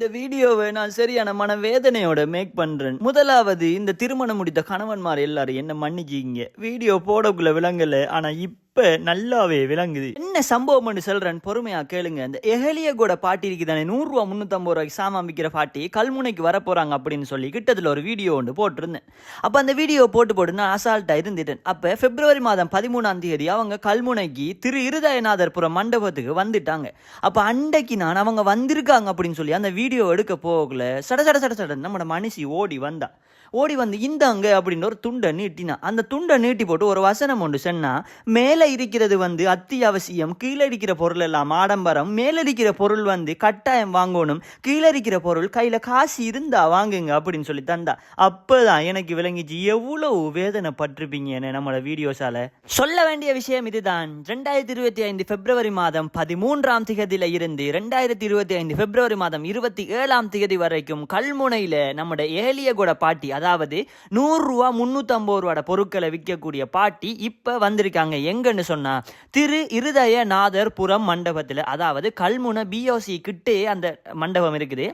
இந்த வீடியோவை நான் சரியான மனவேதனையோட மேக் பண்றேன். முதலாவது இந்த திருமணம் முடித்த கணவன்மார் எல்லாரும் என்ன மன்னிக்கீங்க வீடியோ போடக்குள்ள விளங்கல ஆனா இப்ப நல்லாவே விளங்குது. என்ன சம்பவம்னு சொல்றேன் பொறுமையா கேளுங்க. இந்த எஹலிய கூட பாட்டி இருக்குதானே? நூறு ரூபா ரூபாய்க்கு சாமான் விற்கிற பாட்டி கல்முனைக்கு வர போகிறாங்க அப்படின்னு சொல்லி கிட்டத்தில் ஒரு வீடியோ ஒன்று போட்டிருந்தேன். அப்ப அந்த வீடியோ போட்டு போட்டு நான் அசால்ட்டா இருந்துட்டேன். அப்ப பிப்ரவரி மாதம் பதிமூணாம் தேதி அவங்க கல்முனைக்கு திரு இருதயநாதர்புரம் மண்டபத்துக்கு வந்துட்டாங்க. அப்ப அன்றைக்கு நான் அவங்க வந்திருக்காங்க அப்படின்னு சொல்லி அந்த வீடியோ எடுக்க போகல சட சட சட சட நம்மளோட மனுஷி ஓடி வந்தா. ஓடி வந்து இந்தாங்க அப்படின்னு ஒரு துண்டை நீட்டினா. அந்த துண்டை நீட்டி போட்டு ஒரு வசனம் ஒன்று சொன்னால் மேலே இருக்கிறது வந்து அத்தியாவசியம் கீழே இருக்கிற பொருள் எல்லாம் ஆடம்பரம் மேலடிக்கிற பொருள் வந்து கட்டாயம் வாங்கணும் கீழே இருக்கிற பொருள் கையில் காசு இருந்தா வாங்குங்க அப்படின்னு சொல்லி தந்தா. அப்பதான் எனக்கு விளங்கிச்சு எவ்வளவு வேதனைப்பட்டிருப்பீங்கன்னு நம்மளோட வீடியோஸால. சொல்ல வேண்டிய விஷயம் இதுதான். ரெண்டாயிரத்தி இருபத்தி ஐந்து பிப்ரவரி மாதம் பதிமூன்றாம் திகதியில இருந்து ரெண்டாயிரத்தி இருபத்தி ஐந்து பிப்ரவரி மாதம் இருபத்தி ஏழாம் திகதி வரைக்கும் கல்முனையில நம்முடைய ஏலியகூட பாட்டி அதாவது நூறு ரூபா முன்னூத்தம்பது ரூபாட பொருட்களை விற்கக்கூடிய பாட்டி இப்ப வந்திருக்காங்க. எங்கன்னு சொன்னா திரு இருதயநாதர் புறம் மண்டபத்துல அதாவது கல்முனை பிஓசி கிட்டே அந்த மண்டபம் இருக்குது.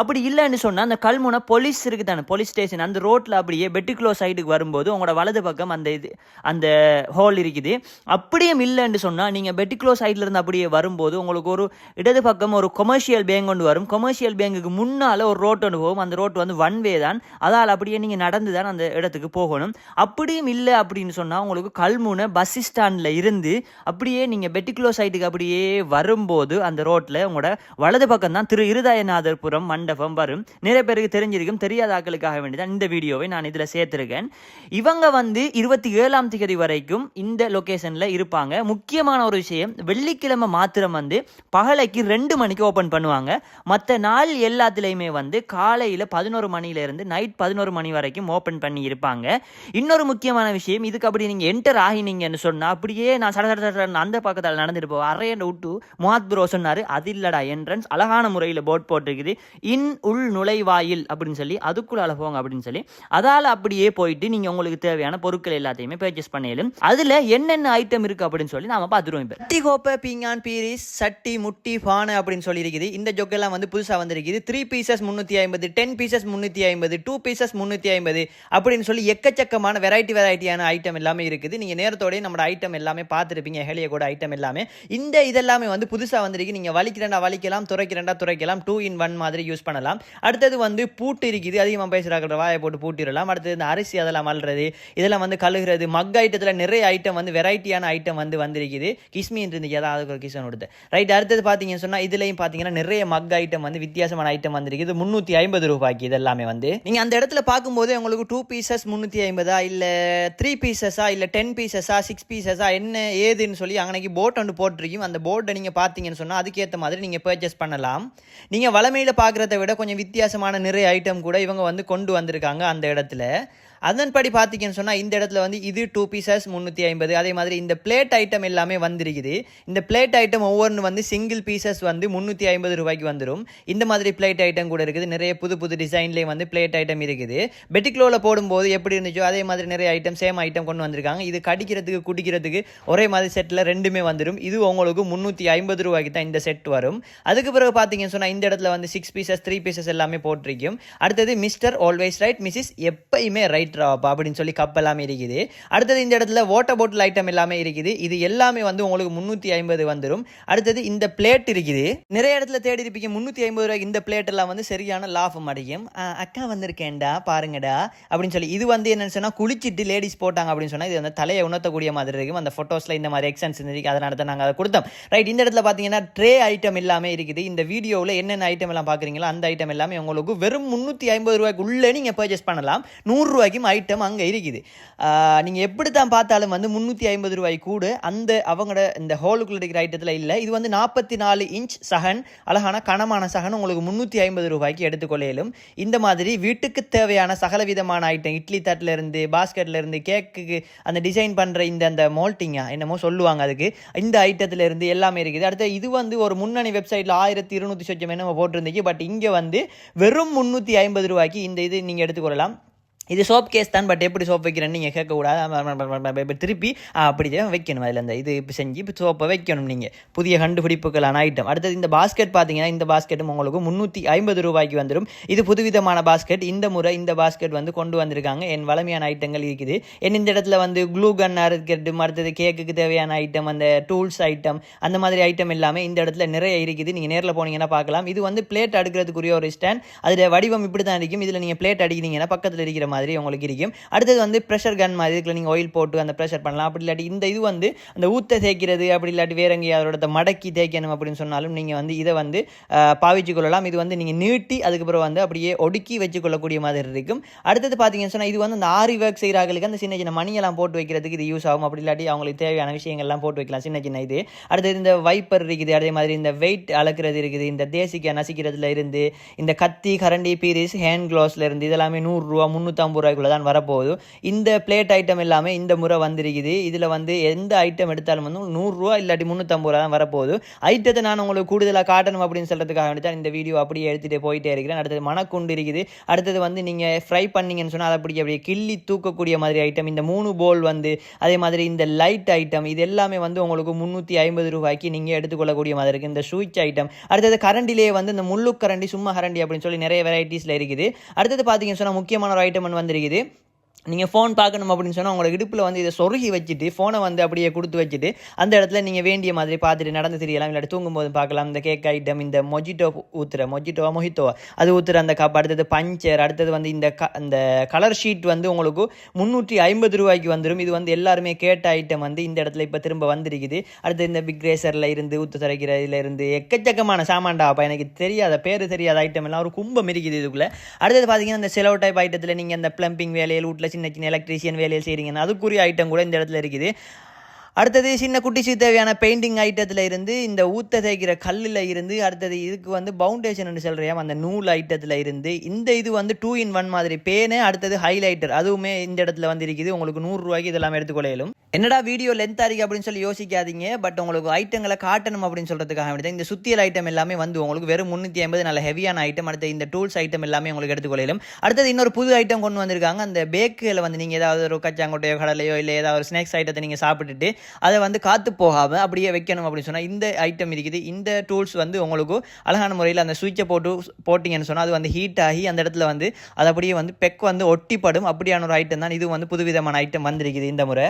அப்படி இல்லைன்னு சொன்னா அந்த கல்முனை போலீஸ் இருக்கு தானே போலீஸ் ஸ்டேஷன் அந்த ரோட்ல அப்படியே பெட்டிக்குலோ சைடுக்கு வரும்போது உங்களோட வலது பக்கம் அந்த இது அந்த ஹோல் இருக்குது. அப்படியும் இல்லைன்னு சொன்னா நீங்க பெட்டிக்குலோ சைட்ல இருந்து அப்படியே வரும்போது உங்களுக்கு ஒரு இடது பக்கம் ஒரு கொமர்ஷியல் பேங்க் ஒன்று வரும். கொமர்ஷியல் பேங்குக்கு முன்னால ஒரு ரோட் ஒன்று போகும். அந்த ரோட் வந்து ஒன் வே தான். அதால் அப்படியே நீங்க நடந்து தான் அந்த இடத்துக்கு போகணும். அப்படியும் இல்லை அப்படின்னு சொன்னா உங்களுக்கு கல்முனை பஸ் ஸ்டாண்ட் ஸ்டாண்ட்ல இருந்து அப்படியே நீங்கள் பெட்டிக்குலோ சைட்டுக்கு அப்படியே வரும்போது அந்த ரோட்ல உங்களோட வலது பக்கம் தான் திரு இருதயநாதர்புரம் மண்டபம் வரும். நிறைய பேருக்கு தெரிஞ்சிருக்கும் தெரியாத ஆக்களுக்காக வேண்டி தான் இந்த வீடியோவை நான் இதுல சேர்த்துருக்கேன். இவங்க வந்து இருபத்தி ஏழாம் தேதி வரைக்கும் இந்த லொக்கேஷனில் இருப்பாங்க. முக்கியமான ஒரு விஷயம் வெள்ளிக்கிழமை மாத்திரம் வந்து பகலைக்கு ரெண்டு மணிக்கு ஓப்பன் பண்ணுவாங்க. மற்ற நாள் எல்லாத்துலேயுமே வந்து காலையில் பதினோரு மணிலேருந்து நைட் பதினோரு மணி வரைக்கும் ஓப்பன் பண்ணி இருப்பாங்க. இன்னொரு முக்கியமான விஷயம் இதுக்கு அப்படி நீங்கள் என்டர் ஆகினீங்கன்னு சொன்னால் அப்படியே நான் சட சட சடன்னு அந்த பக்கத்தில் நடந்துட்டு போவேன் அரையண்ட விட்டு முகாத் ப்ரோ சொன்னார் அது இல்லடா என்ட்ரன்ஸ் அழகான முறையில் போட் போட்டிருக்குது. இன் உள் நுழைவாயில் அப்படின்னு சொல்லி அதுக்குள்ளால போங்க அப்படின்னு சொல்லி அதால் அப்படியே போயிட்டு நீங்கள் உங்களுக்கு தேவையான பொருட்கள் எல்லாத்தையுமே பர்ச்சேஸ் பண்ணிடலும் அதில் என்னென்ன ஐட்டம் இருக்குது அப்படின்னு சொல்லி நாம பார்த்துருவோம் இப்போ. சட்டி கோப்பை பீங்கான் பீரிஸ் சட்டி முட்டி பானை அப்படின்னு சொல்லி இருக்குது இந்த ஜொக்கெல்லாம் வந்து புதுசாக வந்திருக்குது. த்ரீ பீசஸ் முந்நூற்றி ஐம்பது டென் பீசஸ் முந்நூற்றி ஐம்பது டூ பீசஸ் முந்நூற்றி ஐம்பது அப்படின்னு சொல்லி எக்கச்சக்கமான வெரைட்டி வெரைட்டியான ஐட்டம் எல்லாமே இருக்குது. நீங்கள் நேரத்தோடய நம்ம ஐட்டம் எல்லாமே பார்த்துருப்பீங்க ஹெலிய கூட ஐட்டம் எல்லாமே. இந்த இதெல்லாமே வந்து புதுசாக வந்திருக்கு. நீங்கள் வலிக்கிறண்டா வலிக்கலாம் துறைக்கிறண்டா துறைக்கலாம் டூ இன் ஒன் மாதிரி யூஸ் பண்ணலாம். அடுத்தது வந்து பூட்டு இருக்குது. அதிகமாக பேசுகிறாங்க வாயை போட்டு பூட்டிடலாம். அடுத்தது இந்த அரிசி அதெல்லாம் அல்றது இதெல்லாம் வந்து கழுகுறது. மக் ஐட்டத்தில் நிறைய ஐட்டம் வந்து வெரைட்டியான ஐட்டம் வந்து வந்திருக்குது. கிஸ்மின் இருந்துச்சு. அதாவது ஒரு கிஷன் கொடுத்து ரைட் அடுத்தது பார்த்தீங்கன்னு சொன்னால் இதுலையும் பார்த்தீங்கன்னா நிறைய மக் ஐட்டம் வந்து வித்தியாசமான ஐட்டம் வந்திருக்குது. முந்நூற்றி ஐம்பது ரூபாய்க்கு இதெல்லாமே வந்து. நீங்கள் அந்த இடத்துல பார்க்கும்போது உங்களுக்கு டூ பீசஸ் முந்நூற்றி ஐம்பதா இல்லை த்ரீ பீசஸா இல்லை டென் பீசஸா சிக்ஸ் பீசஸா என்ன ஏதுன்னு சொல்லி அங்கனைக்கு போட் ஒன்று போட்டிருக்கும் அந்த போர்டை நீங்கள் பார்த்தீங்கன்னு சொன்னால் அதுக்கேற்ற மாதிரி நீங்கள் பர்ச்சேஸ் பண்ணலாம். நீங்கள் வளமையில் பார்க்குறத விட கொஞ்சம் வித்தியாசமான நிறைய ஐட்டம் கூட இவங்க வந்து கொண்டு வந்திருக்காங்க அந்த இடத்துல. அதன்படி பார்த்தீங்கன்னு சொன்னால் இந்த இடத்துல வந்து இது டூ பீசஸ் முந்நூற்றி ஐம்பது. அதே மாதிரி இந்த பிளேட் ஐட்டம் எல்லாமே வந்திருக்குது. இந்த பிளேட் ஐட்டம் ஒவ்வொன்று வந்து சிங்கிள் பீசஸ் வந்து முந்நூற்றி ஐம்பது ரூபாய்க்கு வந்துடும் இந்த மாதிரி பிளேட் ஐட்டம் கூட இருக்குது. நிறைய புது புது டிசைன்லேயும் வந்து பிளேட் ஐட்டம் இருக்குது. பெட்டிக்லோவில் போடும்போது எப்படி இருந்துச்சோ அதே மாதிரி நிறைய ஐட்டம் சேம் ஐட்டம் கொண்டு வந்திருக்காங்க. இது கடிக்கிறதுக்கு குடிக்கிறதுக்கு ஒரே மாதிரி செட்டில் ரெண்டுமே வந்துடும் இது உங்களுக்கு முந்நூற்றி ஐம்பது ரூபாய்க்கு தான் இந்த செட் வரும். அதுக்கு பிறகு பார்த்தீங்கன்னு சொன்னால் இந்த இடத்துல வந்து சிக்ஸ் பீசஸ் த்ரீ பீசஸ் எல்லாமே போட்டிருக்கும். அடுத்தது மிஸ்டர் ஆல்வேஸ் ரைட் மிஸ்ஸஸ் எப்பயுமே ரைட் ரைட் அப்படின்னு சொல்லி கப் எல்லாமே இருக்குது. அடுத்தது இந்த இடத்துல வாட்டர் பாட்டில் ஐட்டம் எல்லாமே இருக்குது. இது எல்லாமே வந்து உங்களுக்கு முந்நூற்றி ஐம்பது வந்துடும் அடுத்தது இந்த பிளேட் இருக்குது. நிறைய இடத்துல தேடி இருப்பீங்க. முந்நூற்றி ஐம்பது ரூபாய்க்கு இந்த பிளேட் எல்லாம் வந்து சரியான லாபம் அடையும் அக்கா வந்திருக்கேன்டா பாருங்கடா அப்படின்னு சொல்லி. இது வந்து என்னன்னு சொன்னால் குளிச்சிட்டு லேடிஸ் போட்டாங்க அப்படின்னு சொன்னால் இது வந்து தலையை உணர்த்தக்கூடிய மாதிரி இருக்கும். அந்த ஃபோட்டோஸில் இந்த மாதிரி எக்ஸன்ஸ் இருக்கு. அதனால தான் நாங்கள் அதை கொடுத்தோம். ரைட் இந்த இடத்துல பார்த்தீங்கன்னா ட்ரே ஐட்டம் எல்லாமே இருக்குது. இந்த வீடியோவில் என்னென்ன ஐட்டம் எல்லாம் பார்க்குறீங்களோ அந்த ஐட்டம் எல்லாமே உங்களுக்கு வெறும் முந்நூற்றி ஐம்பது ரூபாய்க்கு உள்ளே நீங்கள் பர்ச்சேஸ் பண்ணலாம் நூறுரூவாய்க்கு வரைக்கும் ஐட்டம் அங்கே இருக்குது. நீங்கள் எப்படி தான் பார்த்தாலும் வந்து முந்நூற்றி ஐம்பது ரூபாய் கூட. அந்த அவங்களோட இந்த ஹோலுக்குள்ள இருக்கிற ஐட்டத்தில் இல்லை. இது வந்து நாற்பத்தி நாலு இன்ச் சகன் அழகான கனமான சகன் உங்களுக்கு முந்நூற்றி ஐம்பது ரூபாய்க்கு எடுத்துக்கொள்ளையிலும் இந்த மாதிரி வீட்டுக்கு தேவையான சகல விதமான ஐட்டம் இட்லி தட்டில் இருந்து பாஸ்கெட்ல இருந்து கேக்குக்கு அந்த டிசைன் பண்ணுற இந்த அந்த மோல்ட்டிங்கா என்னமோ சொல்லுவாங்க அதுக்கு. இந்த ஐட்டத்திலேருந்து எல்லாமே இருக்குது. அடுத்து இது வந்து ஒரு முன்னணி வெப்சைட்டில் ஆயிரத்தி இருநூற்றி சொச்சம் என்னமோ போட்டிருந்துச்சு பட் இங்கே வந்து வெறும் முந்நூற்றி ஐம்பது ரூபாய்க்கு இந்த இது நீங்கள் எடுத்துக்கொள்ளலாம். இது சோப் கேஸ் தான் பட் எப்படி சோப் வைக்கிறேன்னு நீங்கள் கேட்கக்கூடாது. இப்போ திருப்பி அப்படி தான் வைக்கணும் அதில் அந்த இது இப்போ செஞ்சு இப்போ சோப்பை வைக்கணும் நீங்கள் புதிய கண்டுபிடிப்புகளான ஐட்டம் அடுத்தது இந்த பாஸ்கெட் பார்த்தீங்கன்னா இந்த பாஸ்கெட்டும் உங்களுக்கு முந்நூற்றி ஐம்பது ரூபாய்க்கு வந்துடும் இது புதுவிதமான பாஸ்கெட் இந்த முறை இந்த பாஸ்கெட் வந்து கொண்டு வந்திருக்காங்க. என் வளமையான ஐட்டங்கள் இருக்குது. என் இந்த இடத்துல வந்து க்ளூ கன் இருக்கிறது அடுத்தது கேக்குக்கு தேவையான ஐட்டம் அந்த டூல்ஸ் ஐட்டம் அந்த மாதிரி ஐட்டம் எல்லாமே இந்த இடத்துல நிறைய இருக்குது. நீங்கள் நேரில் போனீங்கன்னா பார்க்கலாம். இது வந்து பிளேட் அடுக்கிறதுக்குரிய ஒரு ஸ்டாண்ட் அதில் வடிவம் இப்படி தான் இருக்கும். இதில் நீங்கள் பிளேட் அடிக்கிறீங்கன்னா பக்கத்தில் இருக்கிற மாதிரி மாதிரி உங்களுக்கு இருக்கும். அடுத்தது வந்து ப்ரெஷர் கன் மாதிரி இதுக்குள்ள நீங்கள் ஆயில் போட்டு அந்த ப்ரெஷர் பண்ணலாம். அப்படி இல்லாட்டி இந்த இது வந்து அந்த ஊத்த தேய்க்கிறது அப்படி இல்லாட்டி வேற எங்கேயாவது மடக்கி தேய்க்கணும் அப்படின்னு சொன்னாலும் நீங்கள் வந்து இதை வந்து பாவிச்சு கொள்ளலாம். இது வந்து நீங்கள் நீட்டி அதுக்கப்புறம் வந்து அப்படியே ஒடுக்கி வச்சுக்கொள்ளக்கூடிய மாதிரி இருக்கும். அடுத்தது பார்த்தீங்கன்னு சொன்னால் இது வந்து அந்த ஆரி ஒர்க் செய்கிறாங்களுக்கு அந்த சின்ன சின்ன மணியெல்லாம் போட்டு வைக்கிறதுக்கு இது யூஸ் ஆகும். அப்படி இல்லாட்டி அவங்களுக்கு தேவையான விஷயங்கள்லாம் போட்டு வைக்கலாம். சின்ன சின்ன இது. அடுத்தது இந்த வைப்பர் இருக்குது அதே மாதிரி இந்த வெயிட் அளக்கிறது இருக்குது. இந்த தேசிக்க நசிக்கிறதுல இருந்து இந்த கத்தி கரண்டி பீரிஸ் ஹேண்ட் க்ளோஸ்ல இருந்து இதெல்லாமே நூறுரூவா நூற்றம்பது ரூபாய்க்குள்ளே தான் வரப்போகுது. இந்த பிளேட் ஐட்டம் எல்லாமே இந்த முறை வந்திருக்குது. இதில் வந்து எந்த ஐட்டம் எடுத்தாலும் வந்து நூறுரூவா இல்லாட்டி முந்நூற்றம்பது ரூபா தான் வரப்போகுது. ஐட்டத்தை நான் உங்களுக்கு கூடுதலாக காட்டணும் அப்படின்னு சொல்கிறதுக்காக வேண்டி தான் இந்த வீடியோ அப்படியே எடுத்துகிட்டு போயிட்டே இருக்கிறேன். அடுத்தது மணக்குண்டு இருக்குது. அடுத்தது வந்து நீங்கள் ஃப்ரை பண்ணீங்கன்னு சொன்னால் அதை அப்படி அப்படியே கிள்ளி தூக்கக்கூடிய மாதிரி ஐட்டம் இந்த மூணு போல் வந்து அதே மாதிரி இந்த லைட் ஐட்டம் இது எல்லாமே வந்து உங்களுக்கு முந்நூற்றி ஐம்பது ரூபாய்க்கு நீங்கள் எடுத்துக்கொள்ளக்கூடிய மாதிரி இருக்குது இந்த ஸ்விட்ச் ஐட்டம் அடுத்தது கரண்டிலேயே வந்து இந்த முள்ளு கரண்டி சும்மா கரண்டி அப்படின்னு சொல்லி நிறைய வெரைட்டிஸில் இருக்குது. அடுத்தது பார்த்தீங்கன்னு சொன்னால் முக்கியமான ஒரு ஐட்டம் வந்திருக்குது. நீங்கள் ஃபோன் பார்க்கணும் அப்படின்னு சொன்னால் உங்களோட இடுப்பில் வந்து இதை சொருகி வச்சுட்டு ஃபோனை வந்து அப்படியே கொடுத்து வச்சுட்டு அந்த இடத்துல நீங்கள் வேண்டிய மாதிரி பார்த்துட்டு நடந்து தெரியலாம். இல்லாட்டி தூங்கும்போது பார்க்கலாம். இந்த கேக் ஐட்டம் இந்த மொஜிட்டோ ஊற்றுற மொஜிட்டோவா மொஹித்தோவா அது ஊற்றுற அந்த கப் அடுத்தது பஞ்சர் அடுத்தது வந்து இந்த க அந்த கலர் ஷீட் வந்து உங்களுக்கு முந்நூற்றி ஐம்பது ரூபாய்க்கு வந்துடும் இது வந்து எல்லாருமே கேட்ட ஐட்டம் வந்து இந்த இடத்துல இப்போ திரும்ப வந்திருக்குது. அடுத்து இந்த பிக் ரேசரில் இருந்து ஊற்று தரைக்கிறதுல இருந்து எக்கச்சக்கமான சாமான்டா. அப்போ எனக்கு தெரியாத பேர் தெரியாத ஐட்டம் எல்லாம் ஒரு கும்பம் இருக்குது இதுக்குள்ளே. அடுத்தது பார்த்தீங்கன்னா இந்த செலவு டைப் ஐட்டத்தில் நீங்கள் இந்த ப்ளம்பிங் வேலையில் வீட்டில் சின்ன சின்ன எலக்ட்ரீஷியன் வேலையில் செய்கிறீங்கன்னா அதுக்குரிய ஐட்டம் கூட இந்த இடத்துல இருக்குது. அடுத்தது சின்ன குட்டிக்கு தேவையான பெயிண்டிங் ஐட்டத்தில் இருந்து இந்த ஊத்த தேய்க்கிற கல்லில் இருந்து அடுத்தது இதுக்கு வந்து பவுண்டேஷன் சொல்கிறியா அந்த நூல் ஐட்டத்தில் இருந்து இந்த இது வந்து டூ இன் ஒன் மாதிரி பேனு அடுத்தது ஹைலைட்டர் அதுவுமே இந்த இடத்துல வந்து இருக்குது உங்களுக்கு நூறுரூவாய்க்கு இதெல்லாம் எடுத்துக்கொள்ளையிலும் என்னடா வீடியோ லென்த் ஆகிருக்கு அப்படின்னு சொல்லி யோசிக்காதீங்க. பட் உங்களுக்கு ஐட்டங்களை காட்டணும் அப்படின்னு சொல்கிறதுக்காக வேண்டி தான் இந்த சுத்தியல் ஐட்டம் எல்லாமே வந்து உங்களுக்கு வெறும் முந்நூற்றி ஐம்பது நல்ல ஹெவியான ஐட்டம் அடுத்து இந்த டூல்ஸ் ஐட்டம் எல்லாமே உங்களுக்கு எடுத்துக்கொள்ளையிலும் அடுத்தது இன்னொரு புது ஐட்டம் கொண்டு வந்திருக்காங்க. அந்த பேக்கில் வந்து நீங்கள் ஏதாவது ஒரு கச்சாங்கொட்டையோ கடலையோ இல்லை ஏதாவது ஒரு ஸ்நாக்ஸ் ஐட்டத்தை நீங்கள் சாப்பிட்டுட்டு அதை வந்து காத்து போகாமல் அப்படியே வைக்கணும் அப்படின்னு சொன்னால் இந்த ஐட்டம் இருக்குது. இந்த டூல்ஸ் வந்து உங்களுக்கு அழகான முறையில் அந்த சுவிட்சை போட்டு போட்டிங்கன்னு சொன்னால் அது வந்து ஹீட் ஆகி அந்த இடத்துல வந்து அது அப்படியே வந்து பெக் வந்து ஒட்டிப்படும். அப்படியான ஒரு ஐட்டம் தான். இது வந்து புதுவிதமான ஐட்டம் வந்திருக்குது இந்த முறை.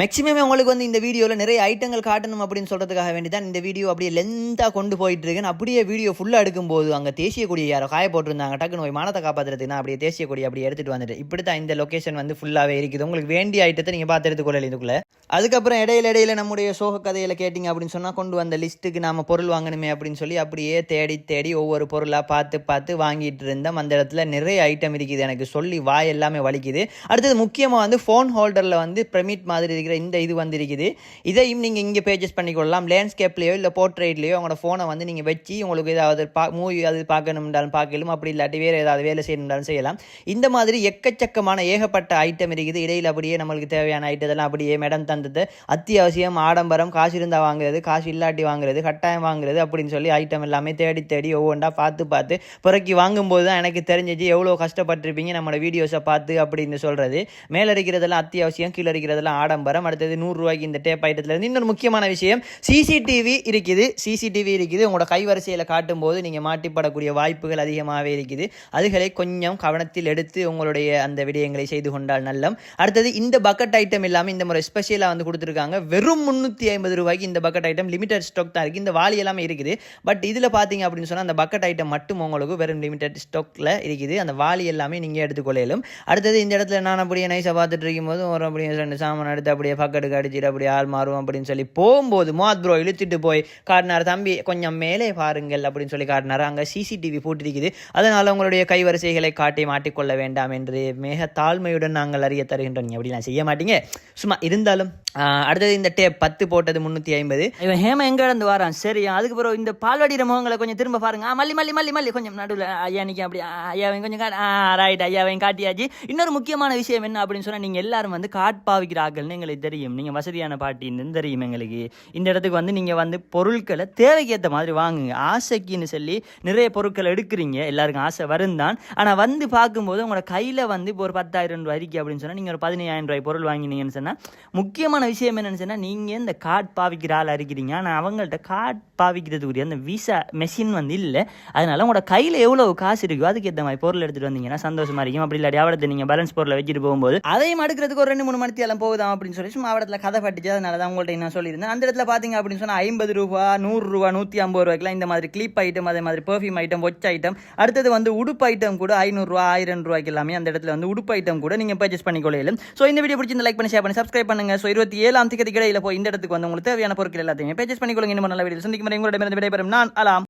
மேக்ஸிமம் உங்களுக்கு வந்து இந்த வீடியோவில் நிறைய ஐட்டங்கள் காட்டணும் அப்படின்னு சொல்கிறதுக்காக வேண்டி தான் இந்த வீடியோ அப்படியே லென்த்தாக கொண்டு போயிட்டு இருக்கேன் அப்படியே வீடியோ ஃபுல்லாக எடுக்கும்போது அங்கே தேசிய கொடியை யாரோ காய போட்டிருந்தாங்க. டக்குனு போய் மானத்தை காப்பாற்றுறதுக்கு நான் அப்படியே தேசிய கொடி அப்படியே எடுத்துகிட்டு வந்துட்டு இப்படி தான் இந்த லொக்கேஷன் வந்து ஃபுல்லாகவே இருக்குது. உங்களுக்கு வேண்டிய ஐட்டத்தை நீங்கள் பார்த்து எடுத்துக்கொள்ளல இதுக்குள்ளே. அதுக்கப்புறம் இடையில இடையில நம்முடைய சோக கதையில் கேட்டிங்க அப்படின்னு சொன்னால் கொண்டு வந்த லிஸ்ட்டுக்கு நாம் பொருள் வாங்கணுமே அப்படின்னு சொல்லி அப்படியே தேடி தேடி ஒவ்வொரு பொருளாக பார்த்து பார்த்து வாங்கிட்டு இருந்தோம். அந்த இடத்துல நிறைய ஐட்டம் இருக்குது. எனக்கு சொல்லி வாய் எல்லாமே வலிக்குது. அடுத்தது முக்கியமாக வந்து ஃபோன் ஹோல்டரில் வந்து பிரமிட் மாதிரி இருக்கிற இந்த இது வந்திருக்குது. இதையும் நீங்கள் இங்கே பேஜஸ் பண்ணிக்கொள்ளலாம். லேண்ட்ஸ்கேப்லேயோ இல்லை போர்ட்ரேட்லேயோ உங்களோட ஃபோனை வந்து நீங்கள் வச்சு உங்களுக்கு ஏதாவது பா மூவி அது பார்க்கணும்னாலும் பார்க்கலாம். அப்படி இல்லாட்டி வேறு ஏதாவது வேலை செய்யணும்னாலும் செய்யலாம். இந்த மாதிரி எக்கச்சக்கமான ஏகப்பட்ட ஐட்டம் இருக்குது. இடையில் அப்படியே நம்மளுக்கு தேவையான ஐட்டத்தெல்லாம் அப்படியே மேடம் தந்தது. அத்தியாவசியம் ஆடம்பரம் காசு இருந்தால் வாங்குறது காசு இல்லாட்டி வாங்குறது கட்டாயம் வாங்குறது அப்படின்னு சொல்லி ஐட்டம் எல்லாமே தேடி தேடி ஒவ்வொன்றா பார்த்து பார்த்து பிறக்கி வாங்கும்போது தான் எனக்கு தெரிஞ்சிச்சு எவ்வளோ கஷ்டப்பட்டிருப்பீங்க. நம்மளோட வீடியோஸை பார்த்து அப்படின்னு சொல்கிறது மேலே இருக்கிறதெல்லாம் அத்தியாவசியம் கீழே இருக்கிறதெல்லாம் ஆடம்பரம். அடுத்தது நூறுரூவாய்க்கு இந்த டேப் ஐட்டத்தில் இருந்து இன்னொரு முக்கியமான விஷயம் சிசிடிவி இருக்குது. சிசிடிவி இருக்குது. உங்களோட கைவரிசையில் காட்டும்போது நீங்கள் மாட்டிப்படக்கூடிய வாய்ப்புகள் அதிகமாகவே இருக்குது. அதுகளை கொஞ்சம் கவனத்தில் எடுத்து உங்களுடைய அந்த விடயங்களை செய்து கொண்டால் நல்லம். அடுத்தது இந்த பக்கெட் ஐட்டம் இல்லாமல் இந்த முறை ஸ்பெஷலாக வந்து கொடுத்துருக்காங்க. வெறும் முந்நூற்றி ஐம்பது ரூபாய்க்கு இந்த பக்கெட் ஐட்டம் லிமிடெட் ஸ்டாக் தான் இருக்குது இந்த வாளி எல்லாமே இருக்குது. பட் இதில் பார்த்தீங்க அப்படின்னு சொன்னால் அந்த பக்கெட் ஐட்டம் மட்டும் உங்களுக்கு வெறும் லிமிடெட் ஸ்டாக்கில் இருக்குது. அந்த வாளி எல்லாமே நீங்கள் எடுத்துக்கொள்ளையிலும் அடுத்தது இந்த இடத்துல நான் அப்படியே நைஸாக பார்த்துட்டு இருக்கும்போது ஒரு அப்படியே ரெண்டு சாமான் எடுத்து அப்படியே பக்கெட்டுக்கு அடிச்சிட்டு அப்படியே ஆள் மாறும் அப்படின்னு சொல்லி போகும்போது மோத் ப்ரோ இழுத்துட்டு போய் காட்டினார் தம்பி கொஞ்சம் மேலே பாருங்கள் அப்படின்னு சொல்லி காட்டினார். அங்கே சிசிடிவி போட்டிருக்குது. அதனால் உங்களுடைய கைவரிசைகளை காட்டி மாட்டிக்கொள்ள வேண்டாம் என்று மிக தாழ்மையுடன் நாங்கள் அறிய தருகின்றோம். அப்படி அப்படிலாம் செய்ய மாட்டீங்க. சும்மா இருந்தாலும் அடுத்தது இந்த டேப் பத்து போட்டது முந்நூற்றி ஐம்பது. இவன் ஹேம எங்க இருந்து வரான்? சரி அதுக்கப்புறம் இந்த பால்வாடி முகங்களை கொஞ்சம் திரும்ப பாருங்க. மல்லி மல்லி மல்லி மல்லி. கொஞ்சம் நடுவில் ஐயா நிற்க அப்படி ஐயாவையும் கொஞ்சம் காட்டு ரைட் ஐயாவையும் காட்டியாச்சு. இன்னொரு முக்கியமான விஷயம் என்ன அப்படின்னு சொன்னால் நீங்கள் எல்லாரும் வந்து காட் பாவிக்கிற நீங்கள் எங்களுக்கு தெரியும். நீங்கள் வசதியான பாட்டின்னு தெரியும் எங்களுக்கு. இந்த இடத்துக்கு வந்து நீங்கள் வந்து பொருட்களை தேவைக்கேற்ற மாதிரி வாங்குங்க. ஆசைக்குன்னு சொல்லி நிறைய பொருட்கள் எடுக்கிறீங்க. எல்லாருக்கும் ஆசை வரும் தான். ஆனால் வந்து பார்க்கும்போது உங்களோட கையில் வந்து இப்போ ஒரு பத்தாயிரம் ரூபாய் அப்படின்னு சொன்னால் நீங்கள் ஒரு பதினையாயிரம் ரூபாய் பொருள் வாங்கினீங்கன்னு சொன்னால் முக்கியமான விஷயம் என்னென்னு சொன்னால் நீங்கள் இந்த கார்டு பாவிக்கிற ஆளாக இருக்கிறீங்க. ஆனால் அவங்கள்ட்ட கார்டு பாவிக்கிறதுக்குரிய அந்த விசா மெஷின் வந்து இல்லை. அதனால உங்களோட கையில் எவ்வளோ காசு இருக்கோ அதுக்கு ஏற்ற மாதிரி பொருள் எடுத்துகிட்டு வந்தீங்கன்னா சந்தோஷமா இருக்கும். அப்படி இல்லாட்டி அவடத்தை நீங்கள் பேலன்ஸ் பொருளை வச்சுட்டு போகும்போது அதையும் அடுக்கிறதுக்கு ஒரு ரெண்டு மூணு மணி எல்லாம் போகுதாம் அப்படின்னு சொல்லி சும்மா அவடத்தில் கதை பட்டுச்சு. அதனால தான் உங்கள்கிட்ட நான் சொல்லியிருந்தேன். அந்த இடத்துல பார்த்தீங்க அப்படின்னு சொன்னால் ஐம்பது ரூபா நூறுரூவா நூற்றி ஐம்பது ரூபாய்க்குலாம் இந்த மாதிரி கிளிப் ஐட்டம் அதே மாதிரி பெர்ஃப்யூம் ஐட்டம் ஒச் ஐட்டம் அடுத்தது வந்து உடுப்பு ஐட்டம் கூட ஐநூறுரூவா ஆயிரம் ரூபாய்க்கு எல்லாமே அந்த இடத்துல வந்து உடுப்பு ஐட்டம் கூட நீங்கள் பர்ச்சேஸ் பண்ணிக்கொள்ளையிலும் ஸோ இந்த வீடியோ பிடிச்சி லைக் பண்ணி ஷேர் பண்ணி சப்ஸ்கிரைப் பண்ணுங்கள் ஸோ இருபத்தி ஏழாம் தேதி கிடையில போய் இந்த இடத்துக்கு வந்து உங்களுக்கு தேவையான பொருட்கள் எல்லாத்தையுமே பர்ச்சேஸ் பண்ணிக்கொள்ளுங்க. இன்னும் நல்ல வீடியோ சந்திக்கும் உங்களோட விடைபெறும். நான் அலாம்.